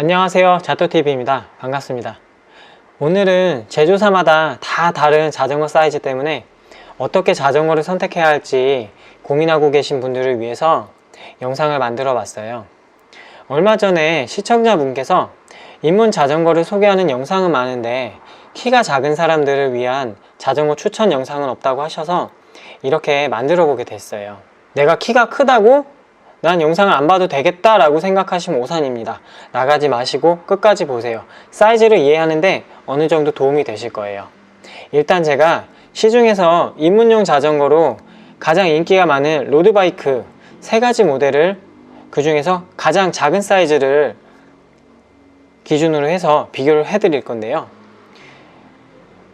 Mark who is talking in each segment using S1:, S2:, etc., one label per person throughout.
S1: 안녕하세요. 자토TV입니다. 반갑습니다. 오늘은 제조사마다 다 다른 자전거 사이즈 때문에 어떻게 자전거를 선택해야 할지 고민하고 계신 분들을 위해서 영상을 만들어 봤어요. 얼마 전에 시청자분께서 입문 자전거를 소개하는 영상은 많은데 키가 작은 사람들을 위한 자전거 추천 영상은 없다고 하셔서 이렇게 만들어 보게 됐어요. 내가 키가 크다고 난 영상을 안 봐도 되겠다 라고 생각하시면 오산입니다. 나가지 마시고 끝까지 보세요. 사이즈를 이해하는데 어느 정도 도움이 되실 거예요. 일단 제가 시중에서 입문용 자전거로 가장 인기가 많은 로드바이크 세 가지 모델을 그 중에서 가장 작은 사이즈를 기준으로 해서 비교를 해 드릴 건데요.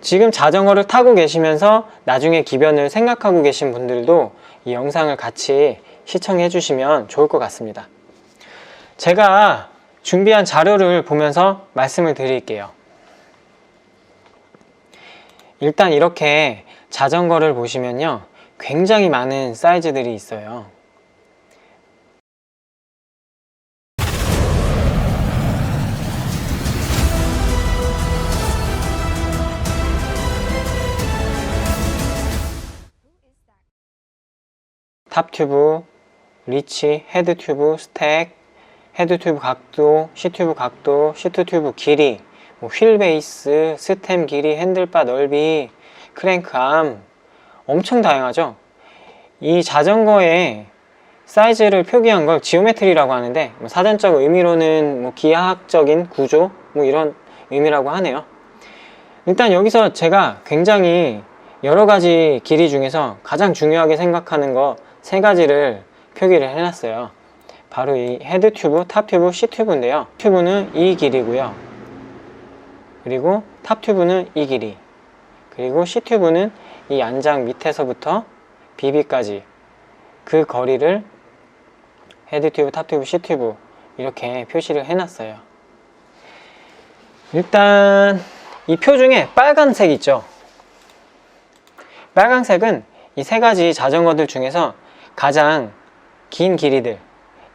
S1: 지금 자전거를 타고 계시면서 나중에 기변을 생각하고 계신 분들도 이 영상을 같이 시청해 주시면 좋을 것 같습니다. 제가 준비한 자료를 보면서 말씀을 드릴게요. 일단 이렇게 자전거를 보시면요. 굉장히 많은 사이즈들이 있어요. 탑튜브, 리치, 헤드 튜브, 스택, 헤드 튜브 각도, C튜브 각도, 시트 튜브 길이, 뭐 휠 베이스, 스템 길이, 핸들바 넓이, 크랭크 암 엄청 다양하죠. 이 자전거의 사이즈를 표기한 걸 지오메트리라고 하는데 뭐 사전적 의미로는 뭐 기하학적인 구조 뭐 이런 의미라고 하네요. 일단 여기서 제가 굉장히 여러 가지 길이 중에서 가장 중요하게 생각하는 거 세 가지를 표기를 해놨어요. 바로 이 헤드 튜브, 탑 튜브, C 튜브인데요. 튜브는 이 길이고요. 그리고 탑 튜브는 이 길이. 그리고 C 튜브는 이 안장 밑에서부터 비비까지 그 거리를 헤드 튜브, 탑 튜브, C 튜브 이렇게 표시를 해놨어요. 일단 이 표 중에 빨간색 있죠. 빨간색은 이 세 가지 자전거들 중에서 가장 긴 길이들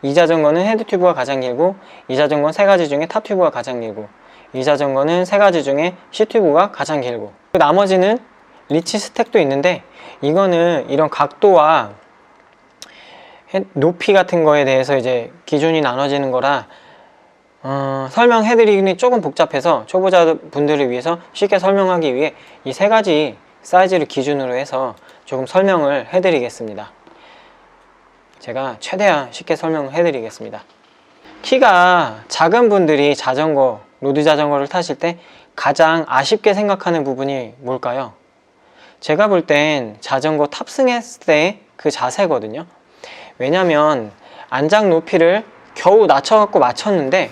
S1: 이 자전거는 헤드 튜브가 가장 길고 이 자전거는 세 가지 중에 탑 튜브가 가장 길고 이 자전거는 세 가지 중에 C 튜브가 가장 길고 그 나머지는 리치 스택도 있는데 이거는 이런 각도와 헤- 높이 같은 거에 대해서 이제 기준이 나눠지는 거라 어, 설명해드리기 조금 복잡해서 초보자 분들을 위해서 쉽게 설명하기 위해 이 세 가지 사이즈를 기준으로 해서 조금 설명을 해드리겠습니다. 제가 최대한 쉽게 설명을 해드리겠습니다. 키가 작은 분들이 자전거, 로드 자전거를 타실 때 가장 아쉽게 생각하는 부분이 뭘까요? 제가 볼 땐 자전거 탑승했을 때 그 자세거든요. 왜냐면 안장 높이를 겨우 낮춰갖고 맞췄는데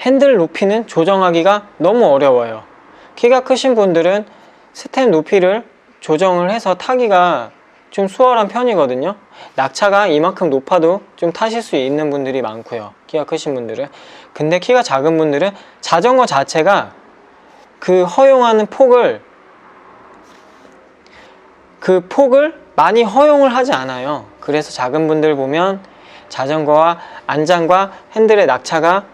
S1: 핸들 높이는 조정하기가 너무 어려워요. 키가 크신 분들은 스텝 높이를 조정을 해서 타기가 좀 수월한 편이거든요. 낙차가 이만큼 높아도 좀 타실 수 있는 분들이 많고요. 키가 크신 분들은. 근데 키가 작은 분들은 자전거 자체가 그 허용하는 폭을 그 폭을 많이 허용을 하지 않아요. 그래서 작은 분들 보면 자전거와 안장과 핸들의 낙차가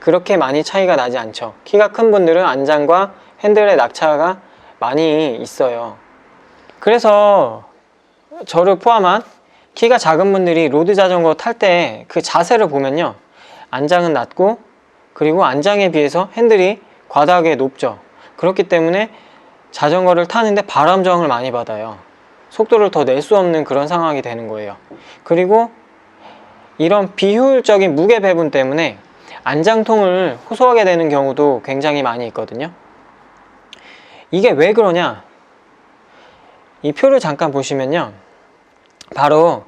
S1: 그렇게 많이 차이가 나지 않죠. 키가 큰 분들은 안장과 핸들의 낙차가 많이 있어요. 그래서 저를 포함한 키가 작은 분들이 로드 자전거 탈 때 그 자세를 보면요. 안장은 낮고 그리고 안장에 비해서 핸들이 과다하게 높죠. 그렇기 때문에 자전거를 타는데 바람 저항을 많이 받아요. 속도를 더 낼 수 없는 그런 상황이 되는 거예요. 그리고 이런 비효율적인 무게 배분 때문에 안장통을 호소하게 되는 경우도 굉장히 많이 있거든요. 이게 왜 그러냐? 이 표를 잠깐 보시면요. 바로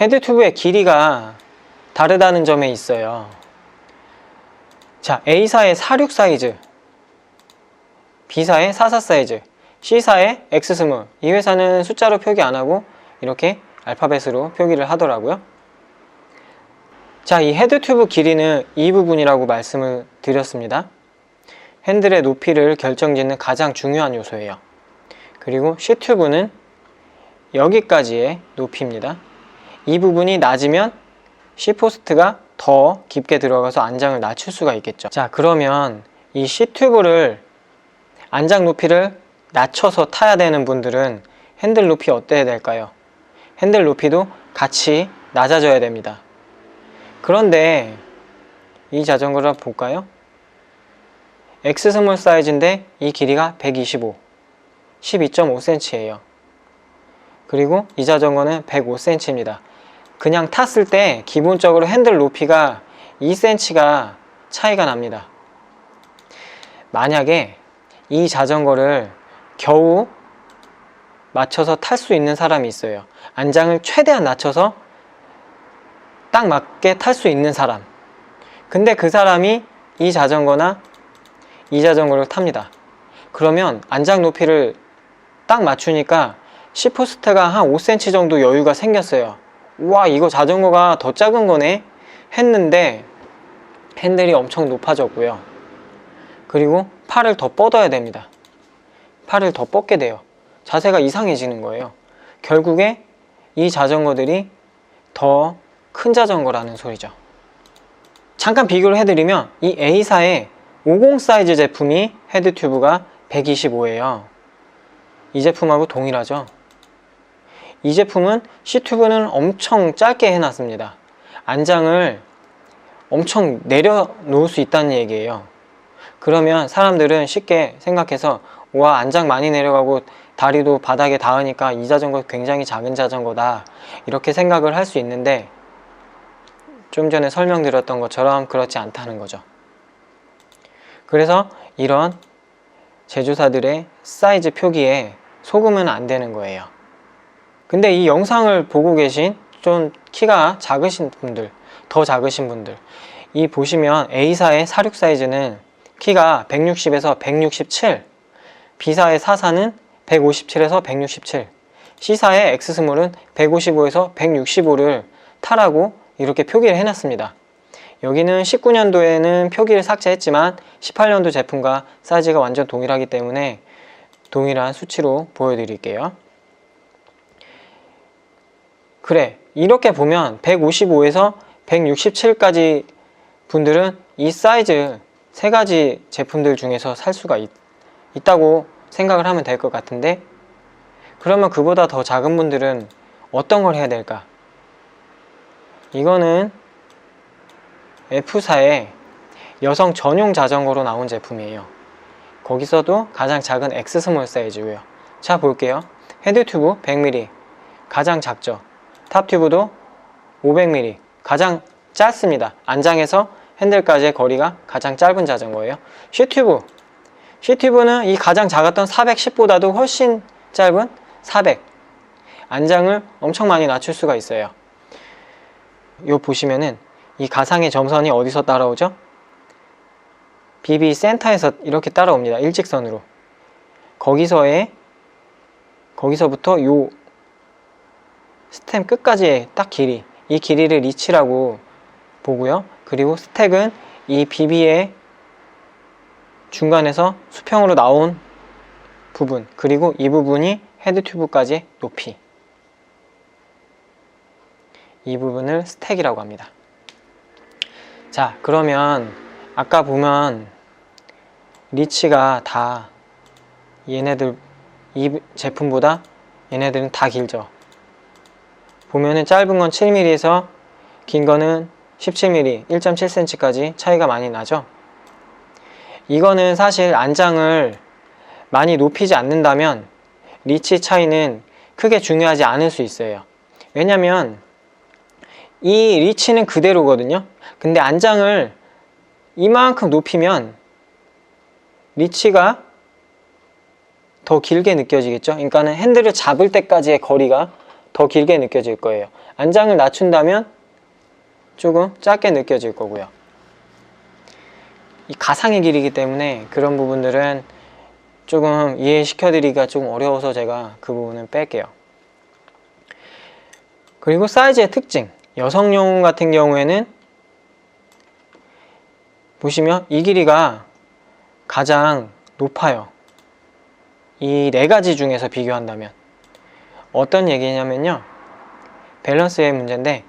S1: 헤드 튜브의 길이가 다르다는 점에 있어요. 자, A사의 46 사이즈, B사의 44 사이즈, C사의 X 스몰. 이 회사는 숫자로 표기 안 하고 이렇게 알파벳으로 표기를 하더라고요. 자, 이 헤드 튜브 길이는 이 부분이라고 말씀을 드렸습니다. 핸들의 높이를 결정짓는 가장 중요한 요소예요. 그리고 C 튜브는 여기까지의 높이입니다. 이 부분이 낮으면 C 포스트가 더 깊게 들어가서 안장을 낮출 수가 있겠죠. 자, 그러면 이 C튜브를 안장 높이를 낮춰서 타야 되는 분들은 핸들 높이 어때야 될까요? 핸들 높이도 같이 낮아져야 됩니다. 그런데 이 자전거를 볼까요? X 스몰 사이즈인데 이 길이가 125, 12.5cm예요. 그리고 이 자전거는 105cm입니다. 그냥 탔을 때 기본적으로 핸들 높이가 2cm가 차이가 납니다. 만약에 이 자전거를 겨우 맞춰서 탈 수 있는 사람이 있어요. 안장을 최대한 낮춰서 딱 맞게 탈 수 있는 사람. 근데 그 사람이 이 자전거나 이 자전거를 탑니다. 그러면 안장 높이를 딱 맞추니까 시포스트가 한 5cm 정도 여유가 생겼어요. 와, 이거 자전거가 더 작은 거네? 했는데 핸들이 엄청 높아졌고요. 그리고 팔을 더 뻗어야 됩니다. 팔을 더 뻗게 돼요. 자세가 이상해지는 거예요. 결국에 이 자전거들이 더 큰 자전거라는 소리죠. 잠깐 비교를 해드리면 이 A사의 50 사이즈 제품이 헤드 튜브가 125예요. 이 제품하고 동일하죠. 이 제품은 C 튜브는 엄청 짧게 해놨습니다. 안장을 엄청 내려놓을 수 있다는 얘기예요. 그러면 사람들은 쉽게 생각해서 와 안장 많이 내려가고 다리도 바닥에 닿으니까 이 자전거 굉장히 작은 자전거다 이렇게 생각을 할 수 있는데 좀 전에 설명드렸던 것처럼 그렇지 않다는 거죠. 그래서 이런 제조사들의 사이즈 표기에 속으면 안 되는 거예요. 근데 이 영상을 보고 계신 좀 키가 작으신 분들, 더 작으신 분들, 이 보시면 A사의 사륙 사이즈는 키가 160에서 167, B사의 사사는 157에서 167, C사의 X스몰은 155에서 165를 타라고 이렇게 표기를 해놨습니다. 여기는 19년도에는 표기를 삭제했지만 18년도 제품과 사이즈가 완전 동일하기 때문에 동일한 수치로 보여드릴게요. 그래, 이렇게 보면 155에서 167까지 분들은 이 사이즈 세 가지 제품들 중에서 살 수가 있, 있다고 생각을 하면 될 것 같은데 그러면 그보다 더 작은 분들은 어떤 걸 해야 될까? 이거는 F사의 여성 전용 자전거로 나온 제품이에요. 거기서도 가장 작은 X 스몰 사이즈고요. 자 볼게요. 헤드 튜브 100mm 가장 작죠. 탑 튜브도 500mm 가장 짧습니다. 안장에서 핸들까지의 거리가 가장 짧은 자전거예요. C 튜브 C 튜브는 이 가장 작았던 410보다도 훨씬 짧은 400 안장을 엄청 많이 낮출 수가 있어요. 요 보시면은 이 가상의 점선이 어디서 따라오죠? BB 센터에서 이렇게 따라옵니다. 일직선으로. 거기서의 거기서부터 요 스템 끝까지의 딱 길이 이 길이를 리치라고 보고요. 그리고 스택은 이 BB의 중간에서 수평으로 나온 부분 그리고 이 부분이 헤드 튜브까지 높이 이 부분을 스택이라고 합니다. 자, 그러면 아까 보면 리치가 다 얘네들 이 제품보다 얘네들은 다 길죠. 보면은 짧은 건 7mm에서 긴 거는 17mm, 1.7cm까지 차이가 많이 나죠. 이거는 사실 안장을 많이 높이지 않는다면 리치 차이는 크게 중요하지 않을 수 있어요. 왜냐면 이 리치는 그대로거든요. 근데 안장을 이만큼 높이면 리치가 더 길게 느껴지겠죠. 그러니까는 핸들을 잡을 때까지의 거리가 더 길게 느껴질 거예요. 안장을 낮춘다면 조금 작게 느껴질 거고요. 이 가상의 길이기 때문에 그런 부분들은 조금 이해시켜 드리기가 조금 어려워서 제가 그 부분은 뺄게요. 그리고 사이즈의 특징. 여성용 같은 경우에는 보시면 이 길이가 가장 높아요. 이 네 가지 중에서 비교한다면 어떤 얘기냐면요. 밸런스의 문제인데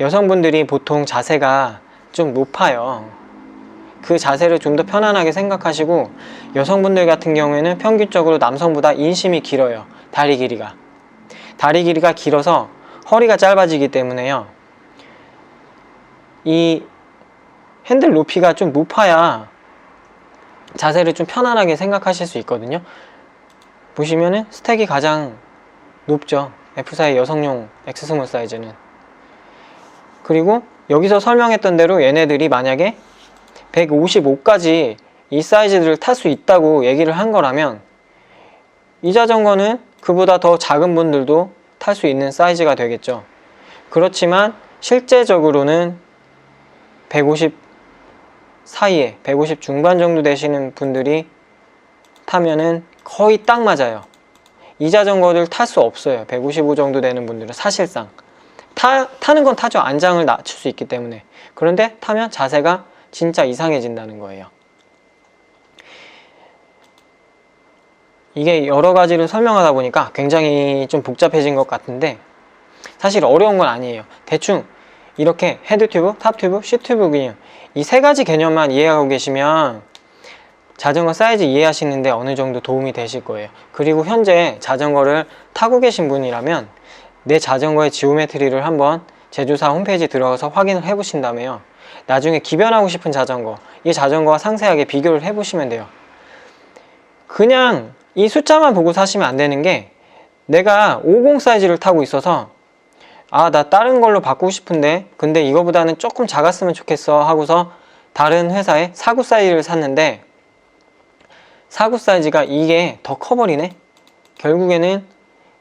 S1: 여성분들이 보통 자세가 좀 높아요. 그 자세를 좀 더 편안하게 생각하시고 여성분들 같은 경우에는 평균적으로 남성보다 인심이 길어요. 다리 길이가. 다리 길이가 길어서 허리가 짧아지기 때문에요. 이 핸들 높이가 좀 높아야 자세를 좀 편안하게 생각하실 수 있거든요. 보시면은 스택이 가장 높죠. F4의 여성용 X 스몰 사이즈는. 그리고 여기서 설명했던 대로 얘네들이 만약에 155까지 이 사이즈들을 탈 수 있다고 얘기를 한 거라면 이 자전거는 그보다 더 작은 분들도 탈 수 있는 사이즈가 되겠죠. 그렇지만 실제적으로는 150 사이에 150 중반 정도 되시는 분들이 타면은 거의 딱 맞아요. 이 자전거를 탈 수 없어요. 155 정도 되는 분들은 사실상 타, 타는 건 타죠. 안장을 낮출 수 있기 때문에. 그런데 타면 자세가 진짜 이상해진다는 거예요. 이게 여러 가지를 설명하다 보니까 굉장히 좀 복잡해진 것 같은데 사실 어려운 건 아니에요. 대충 이렇게 헤드 튜브, 탑 튜브, 시 튜브 그냥 이세 가지 개념만 이해하고 계시면 자전거 사이즈 이해하시는데 어느 정도 도움이 되실 거예요. 그리고 현재 자전거를 타고 계신 분이라면 내 자전거의 지오메트리를 한번 제조사 홈페이지 들어가서 확인을 해 보신 다음에요. 나중에 기변하고 싶은 자전거, 이 자전거와 상세하게 비교를 해 보시면 돼요. 그냥 이 숫자만 보고 사시면 안 되는 게 내가 50 사이즈를 타고 있어서 아, 나 다른 걸로 바꾸고 싶은데 근데 이거보다는 조금 작았으면 좋겠어 하고서 다른 회사에 49 사이즈를 샀는데 49 사이즈가 이게 더 커버리네? 결국에는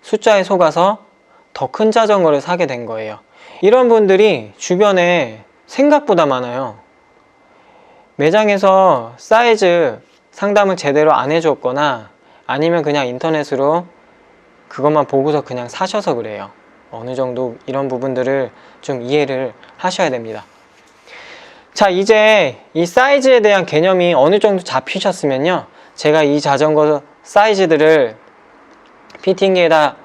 S1: 숫자에 속아서 더 큰 자전거를 사게 된 거예요. 이런 분들이 주변에 생각보다 많아요. 매장에서 사이즈 상담을 제대로 안 해줬거나 아니면 그냥 인터넷으로 그것만 보고서 그냥 사셔서 그래요. 어느 정도 이런 부분들을 좀 이해를 하셔야 됩니다. 자, 이제 이 사이즈에 대한 개념이 어느 정도 잡히셨으면요. 제가 이 자전거 사이즈들을 피팅기에다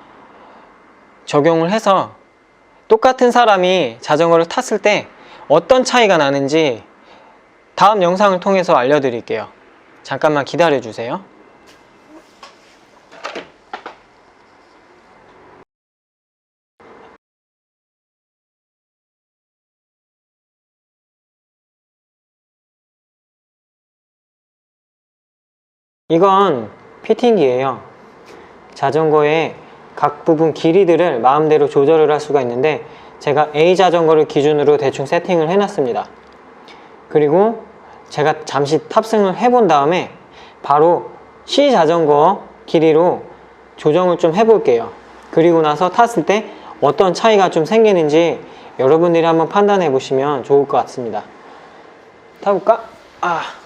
S1: 적용을 해서 똑같은 사람이 자전거를 탔을 때 어떤 차이가 나는지 다음 영상을 통해서 알려드릴게요. 잠깐만 기다려 주세요. 이건 피팅기예요. 자전거의 각 부분 길이들을 마음대로 조절을 할 수가 있는데 제가 A 자전거를 기준으로 대충 세팅을 해놨습니다. 그리고 제가 잠시 탑승을 해본 다음에 바로 C 자전거 길이로 조정을 좀 해볼게요. 그리고 나서 탔을 때 어떤 차이가 좀 생기는지 여러분들이 한번 판단해 보시면 좋을 것 같습니다. 타볼까? 아.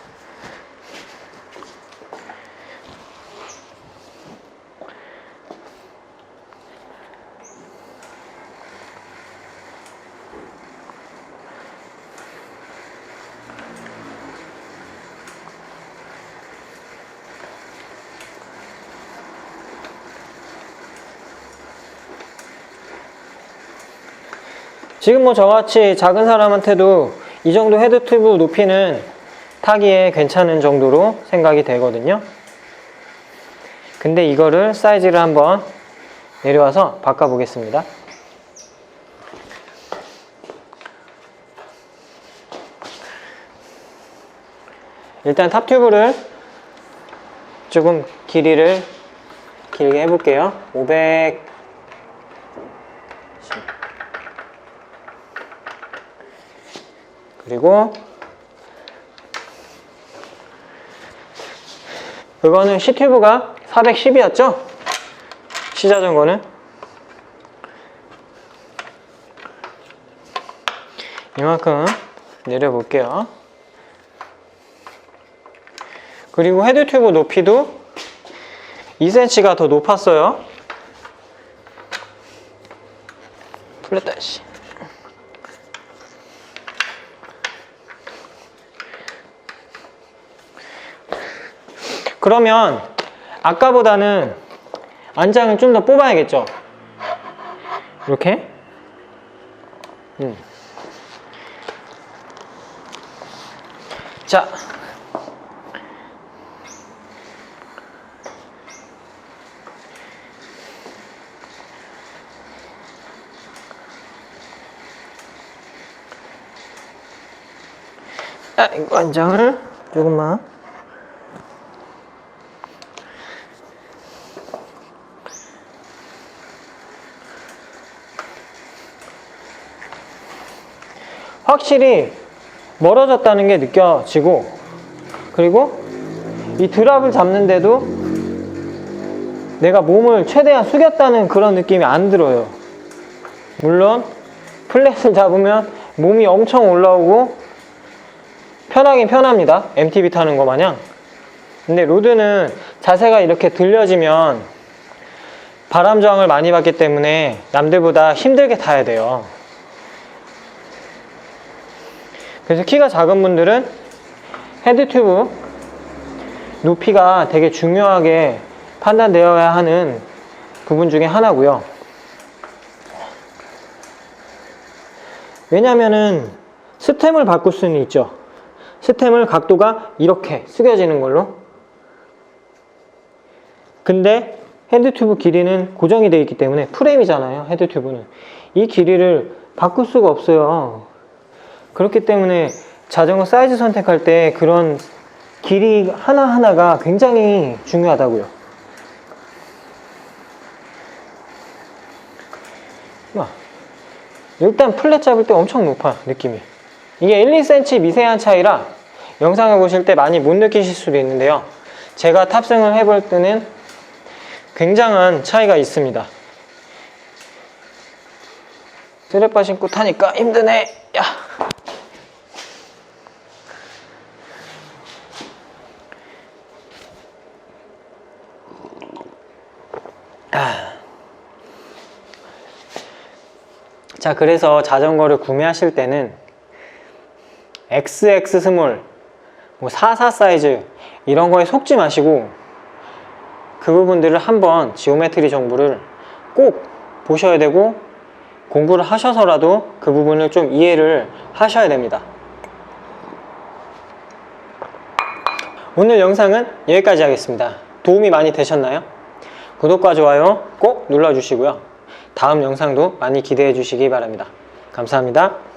S1: 지금 뭐 저같이 작은 사람한테도 이 정도 헤드 튜브 높이는 타기에 괜찮은 정도로 생각이 되거든요. 근데 이거를 사이즈를 한번 내려와서 바꿔 보겠습니다. 일단 탑 튜브를 조금 길이를 길게 해볼게요. 500 그리고 그거는 C튜브가 410이었죠? C자전거는? 이만큼 내려볼게요. 그리고 헤드 튜브 높이도 2cm가 더 높았어요. 씨 그러면 아까보다는 안장을 좀 더 뽑아야겠죠? 이렇게 음. 자. 아, 이거 한 장을 조금만. 확실히 멀어졌다는 게 느껴지고 그리고 이 드랍을 잡는데도 내가 몸을 최대한 숙였다는 그런 느낌이 안 들어요. 물론 플랫을 잡으면 몸이 엄청 올라오고 편하긴 편합니다. MTB 타는 거 마냥. 근데 로드는 자세가 이렇게 들려지면 바람 저항을 많이 받기 때문에 남들보다 힘들게 타야 돼요 그래서 키가 작은 분들은 헤드 튜브 높이가 되게 중요하게 판단되어야 하는 부분 중에 하나고요. 왜냐면은 스템을 바꿀 수는 있죠. 스템을 각도가 이렇게 숙여지는 걸로. 근데 헤드 튜브 길이는 고정이 되어 있기 때문에 프레임이잖아요. 헤드 튜브는. 이 길이를 바꿀 수가 없어요. 그렇기 때문에 자전거 사이즈 선택할 때 그런 길이 하나하나가 굉장히 중요하다고요. 와, 일단 플랫 잡을 때 엄청 높아, 느낌이. 이게 1, 2cm 미세한 차이라 영상을 보실 때 많이 못 느끼실 수도 있는데요. 제가 탑승을 해볼 때는 굉장한 차이가 있습니다. 쓰레빠 신고 타니까 힘드네. 야. 자, 그래서 자전거를 구매하실 때는 XX 스몰, 뭐44 사이즈 이런 거에 속지 마시고 그 부분들을 한번 지오메트리 정보를 꼭 보셔야 되고 공부를 하셔서라도 그 부분을 좀 이해를 하셔야 됩니다. 오늘 영상은 여기까지 하겠습니다. 도움이 많이 되셨나요? 구독과 좋아요 꼭 눌러주시고요. 다음 영상도 많이 기대해 주시기 바랍니다. 감사합니다.